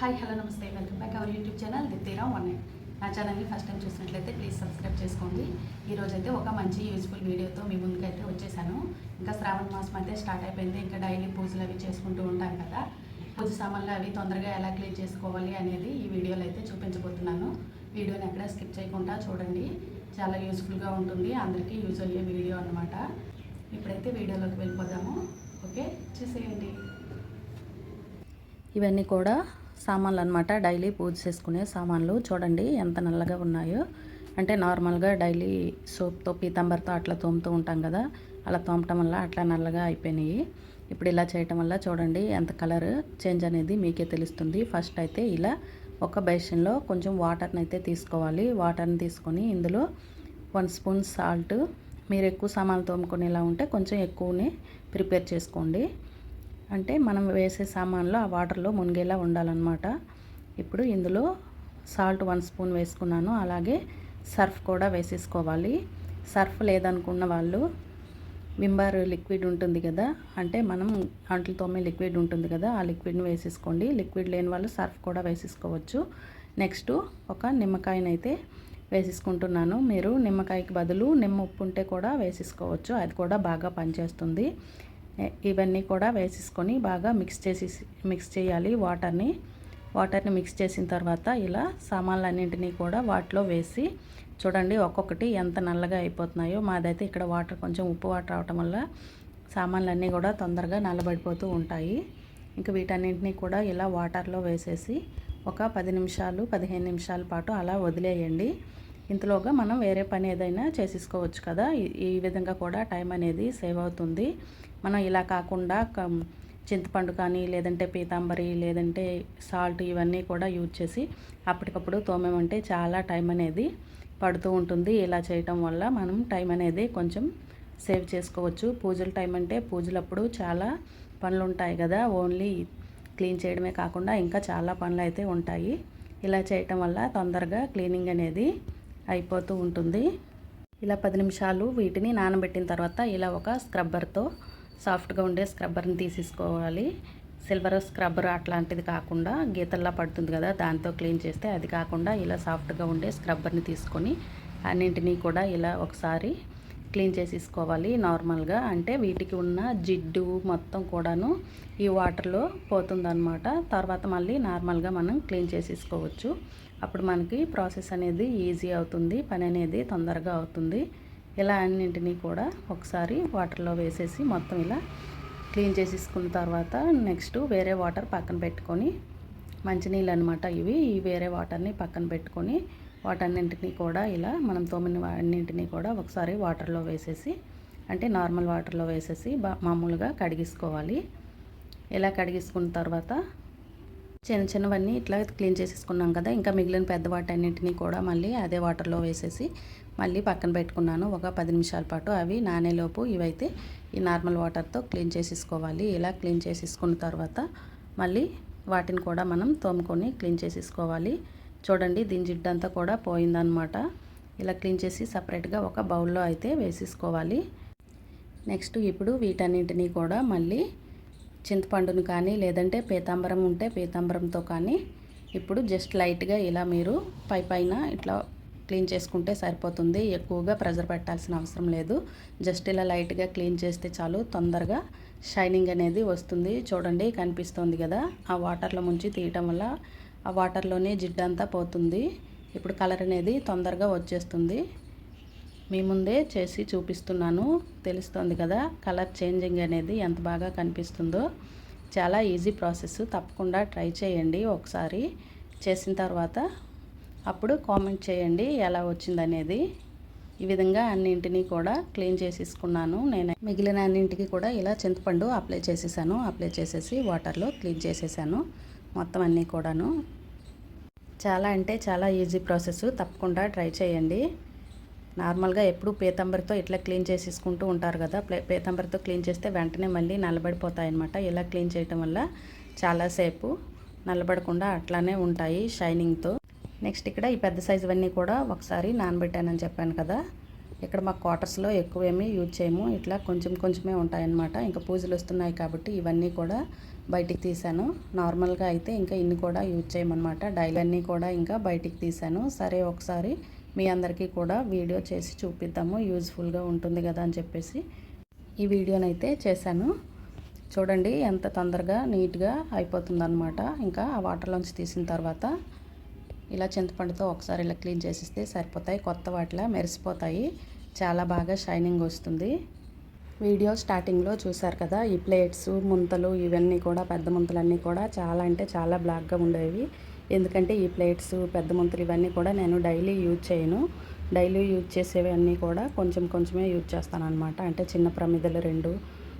Hi hello namaste. Welcome back our YouTube channel దిత్తేరా one నా ఛానల్ని first time చూసినట్లయితే please subscribe చేసుకోండి. ఈరోజైతే ఒక మంచి యూజ్ఫుల్ వీడియోతో మీ ముందుకైతే వచ్చేసాను. ఇంకా శ్రావణ మాసం అయితే స్టార్ట్ అయిపోయింది. ఇంకా డైలీ పూజలు అవి చేసుకుంటూ ఉంటాం కదా. పూజ సామాన్లు అవి తొందరగా ఎలా క్లీన్ చేసుకోవాలి అనేది ఈ వీడియోలో అయితే చూపించబోతున్నాను. వీడియోని ఎక్కడ స్కిప్ చేయకుండా చూడండి. చాలా యూజ్ఫుల్గా ఉంటుంది. అందరికీ యూజ్ అయ్యే వీడియో అనమాట ఇప్పుడైతే వీడియోలోకి వెళ్ళిపోదాము. ఓకే చూసేయండి. ఇవన్నీ కూడా సామాన్లు అనమాట డైలీ పూజ చేసుకునే సామాన్లు చూడండి ఎంత నల్లగా ఉన్నాయో. అంటే నార్మల్గా డైలీ సోప్తో పీతాంబర్తో అట్లా తోముతూ ఉంటాం కదా. అలా తోమటం వల్ల అట్లా నల్లగా అయిపోయినాయి. ఇప్పుడు ఇలా చేయటం వల్ల చూడండి ఎంత కలర్ చేంజ్ అనేది మీకే తెలుస్తుంది. ఫస్ట్ అయితే ఇలా ఒక బేషన్లో కొంచెం వాటర్ని అయితే తీసుకోవాలి. వాటర్ని తీసుకొని ఇందులో వన్ స్పూన్ సాల్ట్. మీరు ఎక్కువ సామాన్లు తోముకునేలా ఉంటే కొంచెం ఎక్కువనే ప్రిపేర్ చేసుకోండి. అంటే మనం వేసే సామాన్లో ఆ వాటర్లో మునిగేలా ఉండాలన్నమాట. ఇప్పుడు ఇందులో సాల్ట్ వన్ స్పూన్ వేసుకున్నాను. అలాగే సర్ఫ్ కూడా వేసేసుకోవాలి. సర్ఫ్ లేదనుకున్న వాళ్ళు వింబార్ లిక్విడ్ ఉంటుంది కదా అంటే మనం అంట్లు తోమే లిక్విడ్ ఉంటుంది కదా ఆ లిక్విడ్ని వేసేసుకోండి. లిక్విడ్ లేని వాళ్ళు సర్ఫ్ కూడా వేసేసుకోవచ్చు. నెక్స్ట్ ఒక నిమ్మకాయనైతే వేసేసుకుంటున్నాను. మీరు నిమ్మకాయకి బదులు నిమ్మ ఉప్పు ఉంటే కూడా వేసేసుకోవచ్చు. అది కూడా బాగా పనిచేస్తుంది. ఇవన్నీ కూడా వేసేసుకొని బాగా మిక్స్ చేసి మిక్స్ చేయాలి వాటర్ని. వాటర్ని మిక్స్ చేసిన తర్వాత ఇలా సామాన్లన్నింటినీ కూడా వాటిలో వేసి చూడండి ఒక్కొక్కటి ఎంత నల్లగా అయిపోతున్నాయో. మాదైతే ఇక్కడ వాటర్ కొంచెం ఉప్పు వాటర్ అవటం వల్ల సామాన్లన్నీ కూడా తొందరగా నల్లబడిపోతూ ఉంటాయి. ఇంకా వీటన్నింటినీ కూడా ఇలా వాటర్లో వేసేసి ఒక పది నిమిషాలు పదిహేను నిమిషాల పాటు అలా వదిలేయండి. ఇంతలోగా మనం వేరే పని ఏదైనా చేసేసుకోవచ్చు కదా. ఈ విధంగా కూడా టైం అనేది సేవ్ అవుతుంది. మనం ఇలా కాకుండా చింతపండు కానీ లేదంటే పీతాంబరి లేదంటే సాల్ట్ ఇవన్నీ కూడా యూజ్ చేసి అప్పటికప్పుడు తోమేమంటే చాలా టైం అనేది పడుతూ ఉంటుంది. ఇలా చేయటం వల్ల మనం టైం అనేది కొంచెం సేవ్ చేసుకోవచ్చు. పూజల టైం అంటే పూజలప్పుడు చాలా పనులు ఉంటాయి కదా. ఓన్లీ క్లీన్ చేయడమే కాకుండా ఇంకా చాలా పనులు అయితే ఉంటాయి. ఇలా చేయటం వల్ల తొందరగా క్లీనింగ్ అనేది అయిపోతూ ఉంటుంది. ఇలా పది నిమిషాలు వీటిని నానబెట్టిన తర్వాత ఇలా ఒక స్క్రబ్బర్తో సాఫ్ట్గా ఉండే స్క్రబ్బర్ని తీసేసుకోవాలి. సిల్వర్ స్క్రబ్బర్ అట్లాంటిది కాకుండా గీతల్లా పడుతుంది కదా దాంతో క్లీన్ చేస్తే అది కాకుండా ఇలా సాఫ్ట్గా ఉండే స్క్రబ్బర్ని తీసుకొని అన్నింటినీ కూడా ఇలా ఒకసారి క్లీన్ చేసేసుకోవాలి నార్మల్గా. అంటే వీటికి ఉన్న జిడ్డు మొత్తం కూడాను ఈ వాటర్లో పోతుందన్నమాట. తర్వాత మళ్ళీ నార్మల్గా మనం క్లీన్ చేసేసుకోవచ్చు. అప్పుడు మనకి ప్రాసెస్ అనేది ఈజీ అవుతుంది పని అనేది తొందరగా అవుతుంది. ఇలా అన్నింటినీ కూడా ఒకసారి వాటర్లో వేసేసి మొత్తం ఇలా క్లీన్ చేసేసుకున్న తర్వాత నెక్స్ట్ వేరే వాటర్ పక్కన పెట్టుకొని మంచినీళ్ళు అనమాట ఇవి. ఈ వేరే వాటర్ని పక్కన పెట్టుకొని వాటన్నింటినీ కూడా ఇలా మనం తోమిన అన్నింటినీ కూడా ఒకసారి వాటర్లో వేసేసి అంటే నార్మల్ వాటర్లో వేసేసి మామూలుగా కడిగేసుకోవాలి. ఇలా కడిగేసుకున్న తర్వాత చిన్న చిన్నవన్నీ ఇట్లా క్లీన్ చేసేసుకున్నాం కదా ఇంకా మిగిలిన పెద్ద వాటన్నింటినీ కూడా మళ్ళీ అదే వాటర్లో వేసేసి మళ్ళీ పక్కన పెట్టుకున్నాను. ఒక పది నిమిషాల పాటు అవి నానేలోపు ఇవైతే ఈ నార్మల్ వాటర్తో క్లీన్ చేసేసుకోవాలి. ఇలా క్లీన్ చేసేసుకున్న తర్వాత మళ్ళీ వాటిని కూడా మనం తోముకొని క్లీన్ చేసేసుకోవాలి. చూడండి దీని జిడ్డంతా కూడా పోయిందనమాట ఇలా క్లీన్ చేసి సపరేట్గా ఒక బౌల్లో అయితే వేసేసుకోవాలి. నెక్స్ట్ ఇప్పుడు వీటన్నింటినీ కూడా మళ్ళీ చింతపండును కానీ లేదంటే పీతాంబరం ఉంటే పీతాంబరంతో కానీ ఇప్పుడు జస్ట్ లైట్గా ఇలా మీరు పై పైన ఇట్లా క్లీన్ చేసుకుంటే సరిపోతుంది. ఎక్కువగా ప్రెజర్ పెట్టాల్సిన అవసరం లేదు. జస్ట్ ఇలా లైట్గా క్లీన్ చేస్తే చాలు తొందరగా షైనింగ్ అనేది వస్తుంది. చూడండి కనిపిస్తుంది కదా ఆ వాటర్లో ముంచి తీయటం వల్ల ఆ వాటర్లోనే జిడ్డంతా పోతుంది. ఇప్పుడు కలర్ అనేది తొందరగా వచ్చేస్తుంది. మీ ముందే చేసి చూపిస్తున్నాను. తెలుస్తుంది కదా కలర్ చేంజింగ్ అనేది ఎంత బాగా కనిపిస్తుందో. చాలా ఈజీ ప్రాసెస్. తప్పకుండా ట్రై చేయండి ఒకసారి. చేసిన తర్వాత అప్పుడు కామెంట్ చేయండి ఎలా వచ్చిందనేది. ఈ విధంగా అన్నింటినీ కూడా క్లీన్ చేసేసుకున్నాను. నేను మిగిలిన అన్నింటికి కూడా ఇలా చింతపండు అప్లై చేసేసాను. అప్లై చేసేసి వాటర్లో క్లీన్ చేసేసాను. మొత్తం అన్నీ కూడాను. చాలా అంటే చాలా ఈజీ ప్రాసెస్. తప్పకుండా ట్రై చేయండి. నార్మల్గా ఎప్పుడు పీతంబరితో ఇట్లా క్లీన్ చేసేసుకుంటూ ఉంటారు కదా పీతంబరితో క్లీన్ చేస్తే వెంటనే మళ్ళీ నల్లబడిపోతాయి ఇలా క్లీన్ చేయటం వల్ల చాలాసేపు నలబడకుండా అట్లానే ఉంటాయి షైనింగ్తో. నెక్స్ట్ ఇక్కడ ఈ పెద్ద సైజువన్నీ కూడా ఒకసారి నానబెట్టానని చెప్పాను కదా ఇక్కడ మా క్వార్టర్స్లో ఎక్కువేమీ యూజ్ చేయము. ఇట్లా కొంచెం కొంచెమే ఉంటాయన్నమాట. ఇంకా పూజలు వస్తున్నాయి కాబట్టి ఇవన్నీ కూడా బయటికి తీసాను నార్మల్గా అయితే ఇంకా ఇన్ని కూడా యూజ్ చేయమన్నమాట. డైలీ అన్నీ కూడా ఇంకా బయటికి తీశాను. సరే ఒకసారి మీ అందరికీ కూడా వీడియో చేసి చూపిద్దాము. యూజ్ఫుల్గా ఉంటుంది కదా అని చెప్పేసి ఈ వీడియోనైతే చేశాను. చూడండి ఎంత తొందరగా నీట్గా అయిపోతుందన్నమాట. ఇంకా ఆ వాటర్లోంచి తీసిన తర్వాత ఇలా చింతపండుతో ఒకసారి ఇలా క్లీన్ చేసిస్తే సరిపోతాయి. కొత్త వాటిలా మెరిసిపోతాయి. చాలా బాగా షైనింగ్ వస్తుంది. వీడియో స్టార్టింగ్లో చూశారు కదా ఈ ప్లేట్స్ ముంతలు ఇవన్నీ కూడా పెద్ద ముంతలన్నీ కూడా చాలా అంటే చాలా బ్లాక్గా ఉండేవి. ఎందుకంటే ఈ ప్లేట్స్ పెద్ద ముంతలు ఇవన్నీ కూడా నేను డైలీ యూజ్ చేయను. డైలీ యూజ్ చేసేవన్నీ కూడా కొంచెం కొంచెమే యూజ్ చేస్తాను అనమాట అంటే చిన్న ప్రమిదలు రెండు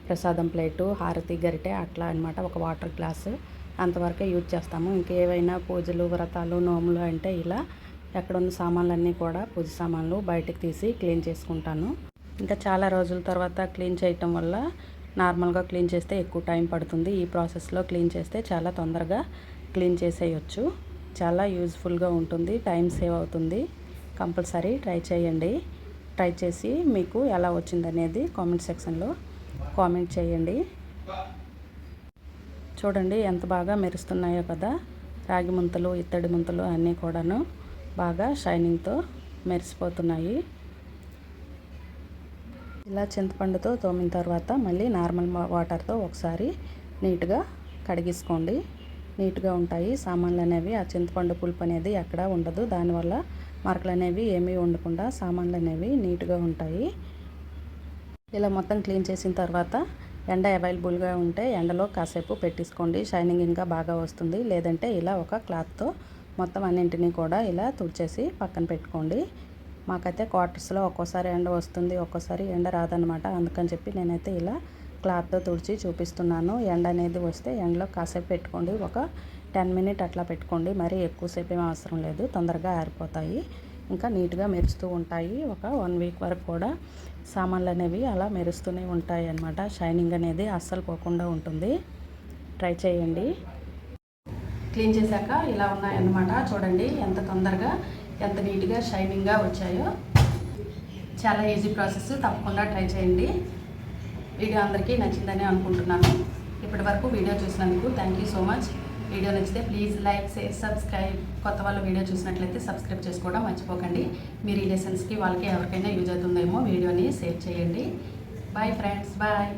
ప్రసాదం ప్లేటు హారతి గరిటె అట్లా అనమాట ఒక వాటర్ గ్లాసు అంతవరకే యూజ్ చేస్తాము. ఇంకేవైనా పూజలు వ్రతాలు నోములు అంటే ఇలా ఎక్కడున్న సామాన్లన్నీ కూడా పూజ సామాన్లు బయటకు తీసి క్లీన్ చేసుకుంటాను. ఇంకా చాలా రోజుల తర్వాత క్లీన్ చేయటం వల్ల నార్మల్గా క్లీన్ చేస్తే ఎక్కువ టైం పడుతుంది. ఈ ప్రాసెస్లో క్లీన్ చేస్తే చాలా తొందరగా క్లీన్ చేసేయచ్చు. చాలా యూజ్ఫుల్గా ఉంటుంది. టైం సేవ్ అవుతుంది. కంపల్సరీ ట్రై చేయండి. ట్రై చేసి మీకు ఎలా వచ్చిందనేది కామెంట్ సెక్షన్లో కామెంట్ చేయండి. చూడండి ఎంత బాగా మెరుస్తున్నాయో కదా. రాగి ముంతలు ఇత్తడి ముంతలు అన్నీ కూడాను బాగా షైనింగ్తో మెరిసిపోతున్నాయి. ఇలా చింతపండుతో తోమిన తర్వాత మళ్ళీ నార్మల్ వాటర్తో ఒకసారి నీట్గా కడిగేసుకోండి. నీట్గా ఉంటాయి. సామాన్లు అనేవి ఆ చింతపండు పులుపు అనేది ఎక్కడా ఉండదు. దానివల్ల మరకలు అనేవి ఏమీ ఉండకుండా సామాన్లు అనేవి నీట్గా ఉంటాయి. ఇలా మొత్తం క్లీన్ చేసిన తర్వాత ఎండ అవైలబుల్గా ఉంటే ఎండలో కాసేపు పెట్టేసుకోండి. షైనింగ్ ఇంకా బాగా వస్తుంది. లేదంటే ఇలా ఒక క్లాత్తో మొత్తం అన్నింటినీ కూడా ఇలా తుడిచేసి పక్కన పెట్టుకోండి. మాకైతే క్వార్టర్స్లో ఒక్కోసారి ఎండ వస్తుంది ఒక్కోసారి ఎండ రాదనమాట అందుకని చెప్పి నేనైతే ఇలా క్లాత్తో తుడిచి చూపిస్తున్నాను. ఎండ అనేది వస్తే ఎండలో కాసేపు పెట్టుకోండి. ఒక టెన్ మినిట్ అట్లా పెట్టుకోండి. మరీ ఎక్కువసేపు ఏం అవసరం లేదు. తొందరగా ఆరిపోతాయి. ఇంకా నీట్గా మెరుస్తూ ఉంటాయి. ఒక వన్ వీక్ వరకు కూడా సామాన్లు అనేవి అలా మెరుస్తూనే ఉంటాయి అన్నమాట. షైనింగ్ అనేది అస్సలు పోకుండా ఉంటుంది. ట్రై చేయండి. క్లీన్ చేశాక ఇలా ఉన్నాయన్నమాట. చూడండి ఎంత తొందరగా ఎంత నీట్గా షైనింగ్గా వచ్చాయో. చాలా ఈజీ ప్రాసెస్. తప్పకుండా ట్రై చేయండి. వీడియో అందరికీ నచ్చిందని అనుకుంటున్నాను. ఇప్పటి వరకు వీడియో చూసినందుకు thank you so much video నచ్చితే ప్లీజ్ లైక్ షేర్ సబ్స్క్రైబ్ కొత్త వాళ్ళు వీడియో చూసినట్లయితే సబ్స్క్రైబ్ చేసుకోవడం మర్చిపోకండి. మీ రిలేషన్స్కి వాళ్ళకి ఎవరికైనా యూజ్ అవుతుందేమో వీడియోని షేర్ చేయండి. Bye friends bye